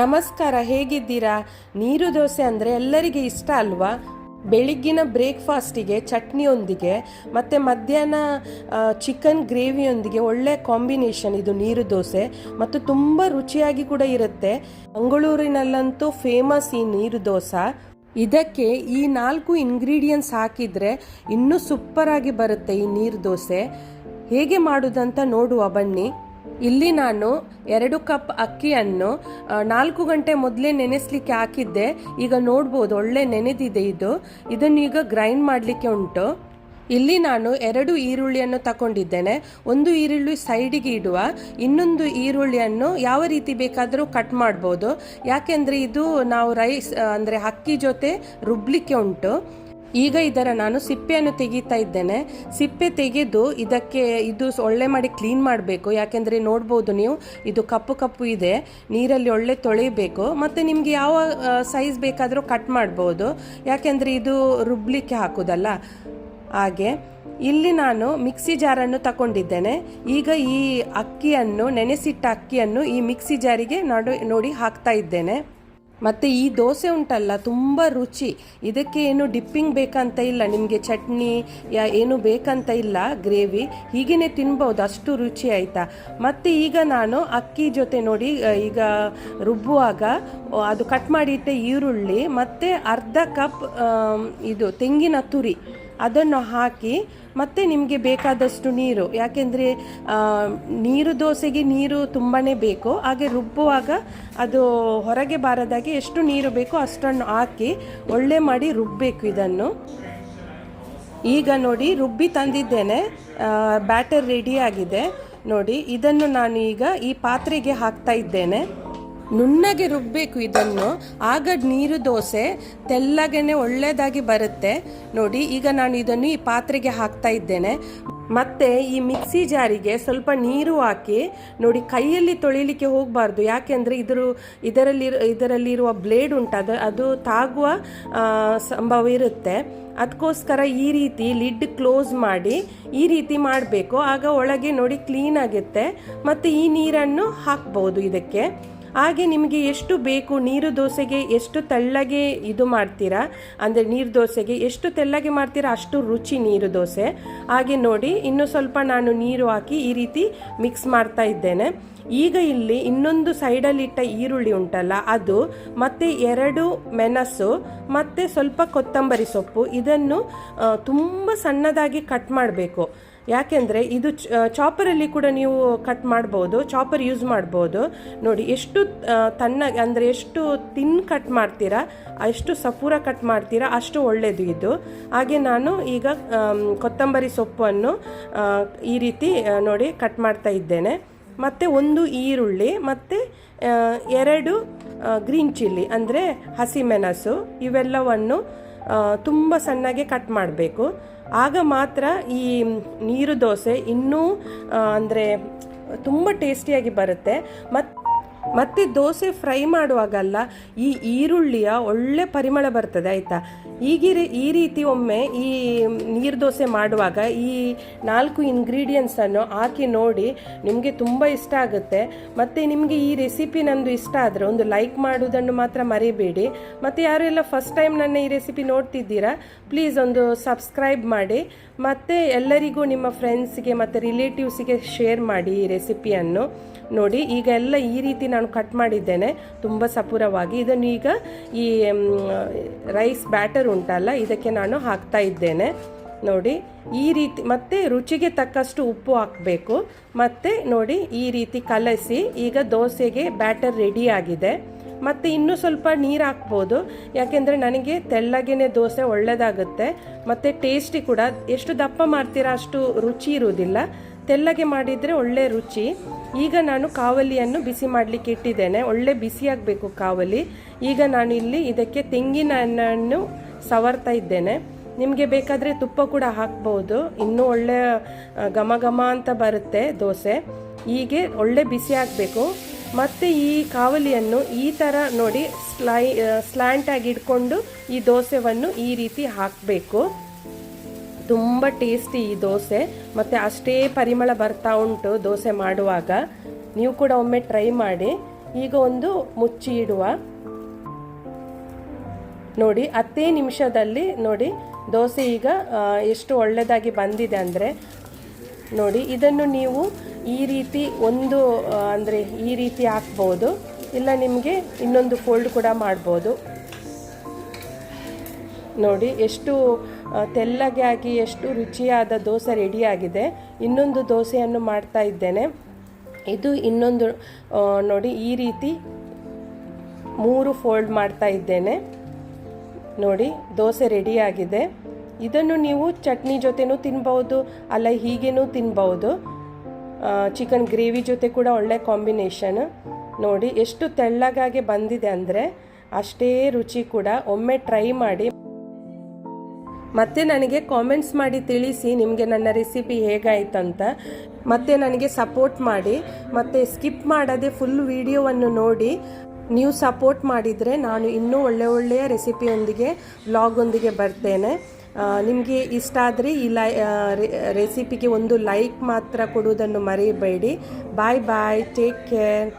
ನಮಸ್ಕಾರ, ಹೇಗಿದ್ದೀರಾ? ನೀರು ದೋಸೆ ಅಂದರೆ ಎಲ್ಲರಿಗೆ ಇಷ್ಟ ಅಲ್ವಾ? ಬೆಳಿಗ್ಗಿನ ಬ್ರೇಕ್ಫಾಸ್ಟಿಗೆ ಚಟ್ನಿಯೊಂದಿಗೆ ಮತ್ತು ಮಧ್ಯಾಹ್ನ ಚಿಕನ್ ಗ್ರೇವಿಯೊಂದಿಗೆ ಒಳ್ಳೆ ಕಾಂಬಿನೇಷನ್ ಇದು ನೀರು ದೋಸೆ ಮತ್ತು ತುಂಬ ರುಚಿಯಾಗಿ ಕೂಡ ಇರುತ್ತೆ. ಮಂಗಳೂರಿನಲ್ಲಂತೂ ಫೇಮಸ್ ಈ ನೀರು ದೋಸೆ. ಇದಕ್ಕೆ ಈ ನಾಲ್ಕು ಇಂಗ್ರೀಡಿಯೆಂಟ್ಸ್ ಹಾಕಿದರೆ ಇನ್ನೂ ಸೂಪರಾಗಿ ಬರುತ್ತೆ ಈ ನೀರು ದೋಸೆ. ಹೇಗೆ ಮಾಡುವುದಂತ ನೋಡುವ ಬನ್ನಿ. ಇಲ್ಲಿ ನಾನು ಎರಡು ಕಪ್ ಅಕ್ಕಿಯನ್ನು ನಾಲ್ಕು ಗಂಟೆ ಮೊದಲೇ ನೆನೆಸ್ಲಿಕ್ಕೆ ಹಾಕಿದ್ದೆ. ಈಗ ನೋಡ್ಬೋದು, ಒಳ್ಳೆ ನೆನೆದಿದೆ ಇದು. ಇದನ್ನು ಈಗ ಗ್ರೈಂಡ್ ಮಾಡಲಿಕ್ಕೆ ಉಂಟು. ಇಲ್ಲಿ ನಾನು ಎರಡು ಈರುಳ್ಳಿಯನ್ನು ತಗೊಂಡಿದ್ದೇನೆ ಒಂದು ಈರುಳ್ಳಿ ಸೈಡಿಗೆ ಇಡುವ, ಇನ್ನೊಂದು ಈರುಳ್ಳಿಯನ್ನು ಯಾವ ರೀತಿ ಬೇಕಾದರೂ ಕಟ್ ಮಾಡ್ಬೋದು. ಯಾಕೆಂದರೆ ಇದು ನಾವು ರೈಸ್ ಅಂದರೆ ಅಕ್ಕಿ ಜೊತೆ ರುಬ್ಲಿಕ್ಕೆ ಉಂಟು. ಈಗ ಇದರ ನಾನು ಸಿಪ್ಪೆಯನ್ನು ತೆಗೀತಾ ಇದ್ದೇನೆ. ಸಿಪ್ಪೆ ತೆಗೆದು ಇದಕ್ಕೆ ಇದು ಒಳ್ಳೆ ಮಾಡಿ ಕ್ಲೀನ್ ಮಾಡಬೇಕು. ಯಾಕೆಂದರೆ ನೋಡ್ಬೋದು ನೀವು, ಇದು ಕಪ್ಪು ಕಪ್ಪು ಇದೆ. ನೀರಲ್ಲಿ ಒಳ್ಳೆ ತೊಳೆಯಬೇಕು. ಮತ್ತು ನಿಮಗೆ ಯಾವ ಸೈಜ್ ಬೇಕಾದರೂ ಕಟ್ ಮಾಡ್ಬೋದು. ಯಾಕೆಂದರೆ ಇದು ರುಬ್ಲಿಕ್ಕೆ ಹಾಕೋದಲ್ಲ. ಹಾಗೆ ಇಲ್ಲಿ ನಾನು ಮಿಕ್ಸಿ ಜಾರನ್ನು ತಗೊಂಡಿದ್ದೇನೆ. ಈಗ ಈ ಅಕ್ಕಿಯನ್ನು, ನೆನೆಸಿಟ್ಟ ಅಕ್ಕಿಯನ್ನು ಈ ಮಿಕ್ಸಿ ಜಾರಿಗೆ ನಡು, ನೋಡಿ ಹಾಕ್ತಾ ಇದ್ದೇನೆ. ಮತ್ತು ಈ ದೋಸೆ ಉಂಟಲ್ಲ, ತುಂಬ ರುಚಿ. ಇದಕ್ಕೆ ಏನು ಡಿಪ್ಪಿಂಗ್ ಬೇಕಂತ ಇಲ್ಲ, ನಿಮಗೆ ಚಟ್ನಿ, ಯಾ ಏನು ಬೇಕಂತ ಇಲ್ಲ ಗ್ರೇವಿ ಹೀಗೇ ತಿನ್ಬೋದು, ಅಷ್ಟು ರುಚಿ ಆಯಿತಾ. ಮತ್ತು ಈಗ ನಾನು ಅಕ್ಕಿ ಜೊತೆ ನೋಡಿ ಈಗ ರುಬ್ಬುವಾಗ ಅದು ಕಟ್ ಮಾಡಿಟ್ಟೆ ಈರುಳ್ಳಿ, ಮತ್ತು ಅರ್ಧ ಕಪ್ ಇದು ತೆಂಗಿನ ತುರಿ. ಅದನ್ನು ಹಾಕಿ ಮತ್ತೆ ನಿಮಗೆ ಬೇಕಾದಷ್ಟು ನೀರು. ಯಾಕೆಂದರೆ ನೀರು ದೋಸೆಗೆ ನೀರು ತುಂಬಾ ಬೇಕು. ಹಾಗೆ ರುಬ್ಬುವಾಗ ಅದು ಹೊರಗೆ ಬಾರದಾಗೆ ಎಷ್ಟು ನೀರು ಬೇಕೋ ಅಷ್ಟನ್ನು ಹಾಕಿ ಒಳ್ಳೆ ಮಾಡಿ ರುಬ್ಬಬೇಕು ಇದನ್ನು. ಈಗ ನೋಡಿ, ರುಬ್ಬಿ ತಂದಿದ್ದೇನೆ. ಬ್ಯಾಟರ್ ರೆಡಿಯಾಗಿದೆ ನೋಡಿ, ಇದನ್ನು ನಾನು ಈಗ ಈ ಪಾತ್ರೆಗೆ ಹಾಕ್ತಾ ಇದ್ದೇನೆ. ನುಣ್ಣಗೆ ರುಬ್ಬಬೇಕು ಇದನ್ನು. ಆಗ ನೀರು ದೋಸೆ ತೆಲ್ಲಗೆನೆ ಒಳ್ಳೆಯದಾಗಿ ಬರುತ್ತೆ. ನೋಡಿ, ಈಗ ನಾನು ಇದನ್ನು ಈ ಪಾತ್ರೆಗೆ ಹಾಕ್ತಾ ಇದ್ದೇನೆ. ಮತ್ತೆ ಈ ಮಿಕ್ಸಿ ಜಾರಿಗೆ ಸ್ವಲ್ಪ ನೀರು ಹಾಕಿ, ನೋಡಿ, ಕೈಯಲ್ಲಿ ತೊಳಿಲಿಕ್ಕೆ ಹೋಗಬಾರ್ದು. ಯಾಕೆಂದರೆ ಇದ್ರ, ಇದರಲ್ಲಿ, ಇದರಲ್ಲಿರುವ ಬ್ಲೇಡ್ ಉಂಟು, ಅದು ಅದು ತಾಗುವ ಸಂಭವ ಇರುತ್ತೆ. ಅದಕ್ಕೋಸ್ಕರ ಈ ರೀತಿ ಲಿಡ್ ಕ್ಲೋಸ್ ಮಾಡಿ, ಈ ರೀತಿ ಮಾಡಬೇಕು. ಆಗ ಒಳಗೆ ನೋಡಿ, ಕ್ಲೀನ್ ಆಗುತ್ತೆ. ಮತ್ತು ಈ ನೀರನ್ನು ಹಾಕ್ಬೋದು ಇದಕ್ಕೆ. ಹಾಗೆ ನಿಮಗೆ ಎಷ್ಟು ಬೇಕು, ನೀರು ದೋಸೆಗೆ ಎಷ್ಟು ತೆಳ್ಳಗೆ ಇದು ಮಾಡ್ತೀರಾ? ಅಂದರೆ ನೀರು ದೋಸೆಗೆ ಎಷ್ಟು ತೆಳ್ಳಗೆ ಮಾಡ್ತೀರಾ? ಅಷ್ಟು ರುಚಿ ನೀರು ದೋಸೆ. ಹಾಗೆ ನೋಡಿ, ಇನ್ನು ಸ್ವಲ್ಪ ನಾನು ನೀರು ಹಾಕಿ ಈ ರೀತಿ ಮಿಕ್ಸ್ ಮಾಡ್ತಾ ಇದ್ದೇನೆ. ಈಗ ಇಲ್ಲಿ ಇನ್ನೊಂದು ಸೈಡಲ್ಲಿಟ್ಟ ಈರುಳ್ಳಿ ಉಂಟಲ್ಲ, ಅದು, ಮತ್ತು ಎರಡು ಮೆಣಸು, ಮತ್ತು ಸ್ವಲ್ಪ ಕೊತ್ತಂಬರಿ ಸೊಪ್ಪು. ಇದನ್ನು ತುಂಬ ಸಣ್ಣದಾಗಿ ಕಟ್ ಮಾಡಬೇಕು. ಯಾಕೆಂದರೆ ಇದು ಚಾಪರಲ್ಲಿ ಕೂಡ ನೀವು ಕಟ್ ಮಾಡ್ಬೋದು ಚಾಪರ್ ಯೂಸ್ ಮಾಡ್ಬೋದು. ನೋಡಿ, ಎಷ್ಟು ತನ್ನ, ಅಂದರೆ ಎಷ್ಟು ತಿನ್ ಕಟ್ ಮಾಡ್ತೀರಾ ಎಷ್ಟು ಸಪೂರ ಕಟ್ ಮಾಡ್ತೀರಾ, ಅಷ್ಟು ಒಳ್ಳೆಯದು ಇದು. ಹಾಗೆ ನಾನು ಈಗ ಕೊತ್ತಂಬರಿ ಸೊಪ್ಪನ್ನು ಈ ರೀತಿ ನೋಡಿ ಕಟ್ ಮಾಡ್ತಾ ಇದ್ದೇನೆ. ಮತ್ತು ಒಂದು ಈರುಳ್ಳಿ, ಮತ್ತು ಎರಡು ಗ್ರೀನ್ ಚಿಲ್ಲಿ ಅಂದರೆ ಹಸಿಮೆಣಸು ಇವೆಲ್ಲವನ್ನು ತುಂಬ ಸಣ್ಣಗೆ ಕಟ್ ಮಾಡಬೇಕು. ಆಗ ಮಾತ್ರ ಈ ನೀರು ದೋಸೆ ಇನ್ನೂ ಅಂದರೆ ತುಂಬ ಟೇಸ್ಟಿಯಾಗಿ ಬರುತ್ತೆ. ಮತ್ತು ಮತ್ತೆ ದೋಸೆ ಫ್ರೈ ಮಾಡುವಾಗಲ್ಲ ಈ ಈರುಳ್ಳಿಯ ಒಳ್ಳೆ ಪರಿಮಳ ಬರ್ತದೆ, ಆಯಿತಾ? ಈಗಿರಿ, ಈ ರೀತಿ ಒಮ್ಮೆ ಈ ನೀರು ದೋಸೆ ಮಾಡುವಾಗ ಈ ನಾಲ್ಕು ಇಂಗ್ರೀಡಿಯೆಂಟ್ಸನ್ನು ಹಾಕಿ ನೋಡಿ ನಿಮಗೆ ತುಂಬ ಇಷ್ಟ ಆಗುತ್ತೆ. ಮತ್ತು ನಿಮಗೆ ಈ ರೆಸಿಪಿ ನಂದು ಇಷ್ಟ ಆದರೆ ಒಂದು ಲೈಕ್ ಮಾಡುವುದನ್ನು ಮಾತ್ರ ಮರಿಬೇಡಿ. ಮತ್ತು ಎಲ್ಲ ಫಸ್ಟ್ ಟೈಮ್ ನನ್ನ ಈ ರೆಸಿಪಿ ನೋಡ್ತಿದ್ದೀರಾ ಪ್ಲೀಸ್ ಒಂದು ಸಬ್ಸ್ಕ್ರೈಬ್ ಮಾಡಿ. ಮತ್ತು ಎಲ್ಲರಿಗೂ ನಿಮ್ಮ ಫ್ರೆಂಡ್ಸ್ಗೆ ಮತ್ತು ರಿಲೇಟಿವ್ಸಿಗೆ ಶೇರ್ ಮಾಡಿ ಈ ರೆಸಿಪಿಯನ್ನು ನೋಡಿ, ಈಗ ಎಲ್ಲ ಈ ರೀತಿ ನಾನು ಕಟ್ ಮಾಡಿದ್ದೇನೆ. ತುಂಬ ಸಪೂರವಾಗಿ. ಇದನ್ನು ಈಗ ಈ ರೈಸ್ ಬ್ಯಾಟರ್ ಉಂಟಲ್ಲ, ಇದಕ್ಕೆ ನಾನು ಹಾಕ್ತಾ ಇದ್ದೇನೆ. ನೋಡಿ, ಈ ರೀತಿ, ಮತ್ತೆ ರುಚಿಗೆ ತಕ್ಕಷ್ಟು ಉಪ್ಪು ಹಾಕಬೇಕು. ಮತ್ತೆ ನೋಡಿ, ಈ ರೀತಿ ಕಲಸಿ, ಈಗ ದೋಸೆಗೆ ಬ್ಯಾಟರ್ ರೆಡಿ ಆಗಿದೆ. ಮತ್ತು ಇನ್ನೂ ಸ್ವಲ್ಪ ನೀರು ಹಾಕ್ಬೋದು. ಯಾಕೆಂದರೆ ನನಗೆ ತೆಳ್ಳಗೆನೆ ದೋಸೆ ಒಳ್ಳೆಯದಾಗುತ್ತೆ ಮತ್ತು ಟೇಸ್ಟಿ ಕೂಡ, ಎಷ್ಟು ದಪ್ಪ ಮಾಡ್ತೀರಾ ಅಷ್ಟು ರುಚಿ ಇರುವುದಿಲ್ಲ. ತೆಳ್ಳಗೆ ಮಾಡಿದರೆ ಒಳ್ಳೆ ರುಚಿ. ಈಗ ನಾನು ಕಾವಲಿಯನ್ನು ಬಿಸಿ ಮಾಡಲಿಕ್ಕೆ ಇಟ್ಟಿದ್ದೇನೆ. ಒಳ್ಳೆ ಬಿಸಿಯಾಗಬೇಕು ಕಾವಲಿ. ಈಗ ನಾನು ಇಲ್ಲಿ ಇದಕ್ಕೆ ತೆಂಗಿನ ಹಣ್ಣನ್ನು ಸವರ್ತಾ ಇದ್ದೇನೆ. ನಿಮಗೆ ಬೇಕಾದರೆ ತುಪ್ಪ ಕೂಡ ಹಾಕ್ಬೋದು. ಇನ್ನೂ ಒಳ್ಳೆ ಘಮ ಘಮ ಅಂತ ಬರುತ್ತೆ ದೋಸೆ. ಹೀಗೆ ಒಳ್ಳೆ ಬಿಸಿ ಆಗಬೇಕು. ಮತ್ತು ಈ ಕಾವಲಿಯನ್ನು ಈ ಥರ ನೋಡಿ ಸ್ಲೈ ಸ್ಲ್ಯಾಂಟಾಗಿ ಇಟ್ಕೊಂಡು ಈ ದೋಸೆವನ್ನು ಈ ರೀತಿ ಹಾಕಬೇಕು. ತುಂಬ ಟೇಸ್ಟಿ ಈ ದೋಸೆ. ಮತ್ತು ಅಷ್ಟೇ ಪರಿಮಳ ಬರ್ತಾ ಉಂಟು ದೋಸೆ ಮಾಡುವಾಗ. ನೀವು ಕೂಡ ಒಮ್ಮೆ ಟ್ರೈ ಮಾಡಿ. ಈಗ ಒಂದು ಮುಚ್ಚಿ ಇಡುವ. ನೋಡಿ ಹತ್ತೇ ನಿಮಿಷದಲ್ಲಿ ನೋಡಿ ದೋಸೆ ಈಗ ಎಷ್ಟು ಒಳ್ಳೆಯದಾಗಿ ಬಂದಿದೆ ಅಂದರೆ. ನೋಡಿ, ಇದನ್ನು ನೀವು ಈ ರೀತಿ ಒಂದು ಅಂದರೆ ಈ ರೀತಿ ಹಾಕ್ಬೋದು. ಇಲ್ಲ ನಿಮಗೆ ಇನ್ನೊಂದು ಫೋಲ್ಡ್ ಕೂಡ ಮಾಡ್ಬೋದು. ನೋಡಿ, ಎಷ್ಟು ತೆಳ್ಳಗೆ ಆಗಿ ಎಷ್ಟು ರುಚಿಯಾದ ದೋಸೆ ರೆಡಿಯಾಗಿದೆ. ಇನ್ನೊಂದು ದೋಸೆಯನ್ನು ಮಾಡ್ತಾ ಇದ್ದೇನೆ. ಇದು ಇನ್ನೊಂದು ನೋಡಿ, ಈ ರೀತಿ ಮೂರು ಫೋಲ್ಡ್ ಮಾಡ್ತಾ ಇದ್ದೇನೆ. ನೋಡಿ, ದೋಸೆ ರೆಡಿಯಾಗಿದೆ. ಇದನ್ನು ನೀವು ಚಟ್ನಿ ಜೊತೆನೂ ತಿನ್ಬೌದು ಅಲ್ಲ ಹೀಗೇನೂ ತಿನ್ಬೌದು ಚಿಕನ್ ಗ್ರೇವಿ ಜೊತೆ ಕೂಡ ಒಳ್ಳೆ ಕಾಂಬಿನೇಷನ್. ನೋಡಿ, ಎಷ್ಟು ತೆಳ್ಳಗಾಗಿ ಬಂದಿದೆ ಅಂದರೆ ಅಷ್ಟೇ ರುಚಿ ಕೂಡ. ಒಮ್ಮೆ ಟ್ರೈ ಮಾಡಿ ಮತ್ತೆ ನನಗೆ ಕಾಮೆಂಟ್ಸ್ ಮಾಡಿ ತಿಳಿಸಿ ನಿಮಗೆ ನನ್ನ ರೆಸಿಪಿ ಹೇಗಾಯ್ತಂತ. ಮತ್ತೆ ನನಗೆ ಸಪೋರ್ಟ್ ಮಾಡಿ, ಮತ್ತೆ ಸ್ಕಿಪ್ ಮಾಡದೆ ಫುಲ್ ವಿಡಿಯೋವನ್ನು ನೋಡಿ, ನೀವು ಸಪೋರ್ಟ್ ಮಾಡಿದರೆ ನಾನು ಇನ್ನೂ ಒಳ್ಳೆ ಒಳ್ಳೆಯ ರೆಸಿಪಿಯೊಂದಿಗೆ ವ್ಲಾಗೊಂದಿಗೆ ಬರ್ತೇನೆ. ನಿಮಗೆ ಇಷ್ಟ ಆದರೆ ಈ ಲೈ ರೆಸಿಪಿಗೆ ಒಂದು ಲೈಕ್ ಮಾತ್ರ ಕೊಡುವುದನ್ನು ಮರೆಯಬೇಡಿ ಬಾಯ್ ಬಾಯ್ ಟೇಕ್ ಕೇರ್